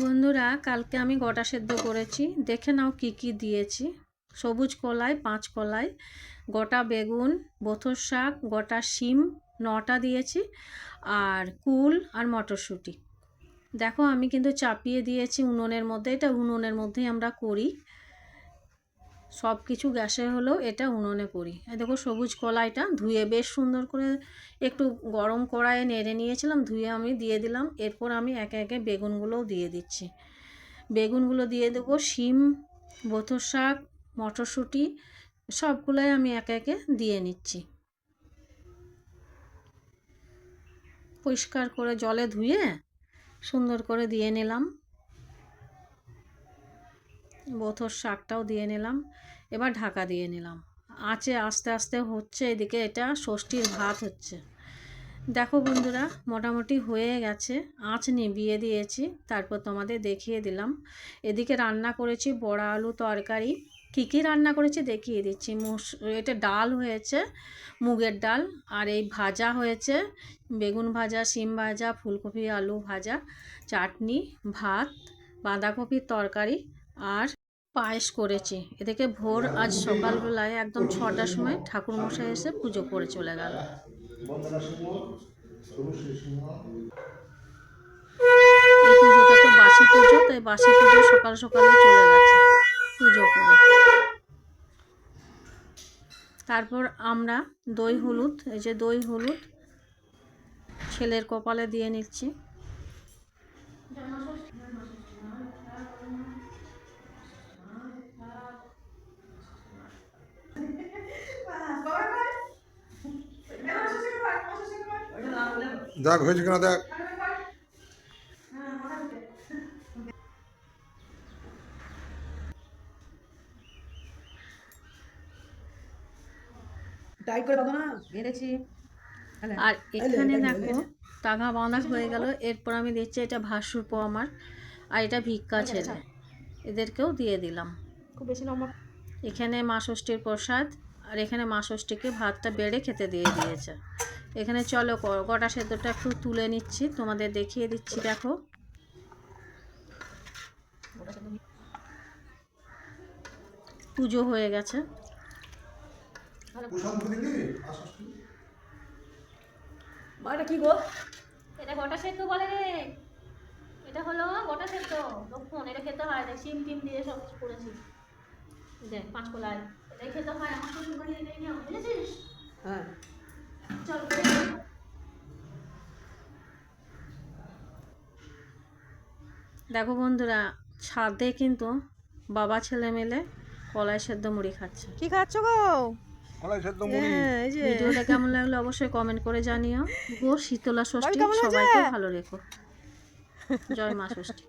বন্ধুরা, কালকে আমি গোটা সেদ্ধ করেছি। দেখে নাও কি কি দিয়েছি। সবুজ কলাই, পাঁচ কলাই, গোটা বেগুন, বথর শাক, গোটা শিম, নটা দিয়েছি, আর কুল আর মটরশুঁটি। দেখো, আমি কিন্তু চাপিয়ে দিয়েছি উনুনের মধ্যে। এটা উনুনের মধ্যেই আমরা করি। সব কিছু গ্যাসে হলেও এটা উনুনে করি। দেখো সবুজ কলাইটা ধুয়ে বেশ সুন্দর করে একটু গরম কড়াইয়ে নেড়ে নিয়েছিলাম, ধুয়ে আমি দিয়ে দিলাম। এরপর আমি একে একে বেগুনগুলোও দিয়ে দিচ্ছি। বেগুনগুলো দিয়ে দেবো শিম বথর শাক, মটরশুঁটি, সবগুলোই আমি একে একে দিয়ে নিচ্ছি। পরিষ্কার করে জলে ধুয়ে সুন্দর করে দিয়ে নিলাম। বথর শাকটাও দিয়ে নিলাম, এবার ঢাকা দিয়ে নিলাম। আঁচে আস্তে আস্তে হচ্ছে এদিকে এটা, ষষ্ঠীর ভাত হচ্ছে। দেখো বন্ধুরা, মোটামুটি হয়ে গেছে। আঁচ নিভিয়ে দিয়েছি, তারপর তোমাদের দেখিয়ে দিলাম। এদিকে রান্না করেছি বড়া, আলু, তরকারি। কী কী রান্না করেছি দেখিয়ে দিচ্ছি। মুস এটা ডাল হয়েছে, মুগের ডাল, আর এই ভাজা হয়েছে, বেগুন ভাজা, শিম ভাজা, ফুলকপি, আলু ভাজা, চাটনি, ভাত, বাঁধাকপির তরকারি, আর পায়েস করেছি। এদিকে ভোর আজ সকালবেলায় একদম ছটার সময় ঠাকুরমশাই এসে পুজো করে চলে গেল। এই পুজোটা তো বাসি পুজো, তাই বাসি পুজো সকাল সকালে চলে গেছে, পুজো করে। তারপর আমরা দই হলুদ, এই যে দই হলুদ ছেলের কপালে দিয়ে নিচ্ছি। দেখ হয়েছে কিনা দেখ। আর এখানে দেখো টাকা বাঁধা হয়ে গেল। এরপর আমি দিচ্ছি এটা ভাসুরপো আমার আর এটা ভিক্ষা ছেলে। এদেরকেও দিয়ে দিলাম। খুব বেশি এখানে মা ষষ্ঠীর প্রসাদ আর এখানে মা ষষ্ঠীকে ভাতটা বেড়ে খেতে দিয়ে দিয়েছে। এখানে চলো ক- গোটা সেদ্ধটা একটু তুলে নিচ্ছি তোমাদের দেখিয়ে দিচ্ছি দেখো। পুজো হয়ে গেছে। কি গো? এটা গোটা সেদ্ধ বলে রে। এটা হলো গোটা সেদ্ধ। লক্ষণ এটা খেতে হয় দেখ সিম টিম দিয়ে সব কিছু করেছি। দেখ পাঁচ কলাই এটাই খেতে হয় আমার শ্বশুর বাড়ি এটাই নিয়ম বুঝেছিস? হ্যাঁ। দেখো বন্ধুরা ছাদে কিন্তু বাবা ছেলে মেলে কলাই সেদ্ধ মুড়ি খাচ্ছে। কি খাচ্ছ গো? কলাই সেদ্ধ মুড়ি? হ্যাঁ, ভিডিওটা কেমন লাগল অবশ্যই কমেন্ট করে জানিও। গো শীতলা ষষ্ঠী সবাইকে ভালো রেখো। জয় মা ষষ্ঠী।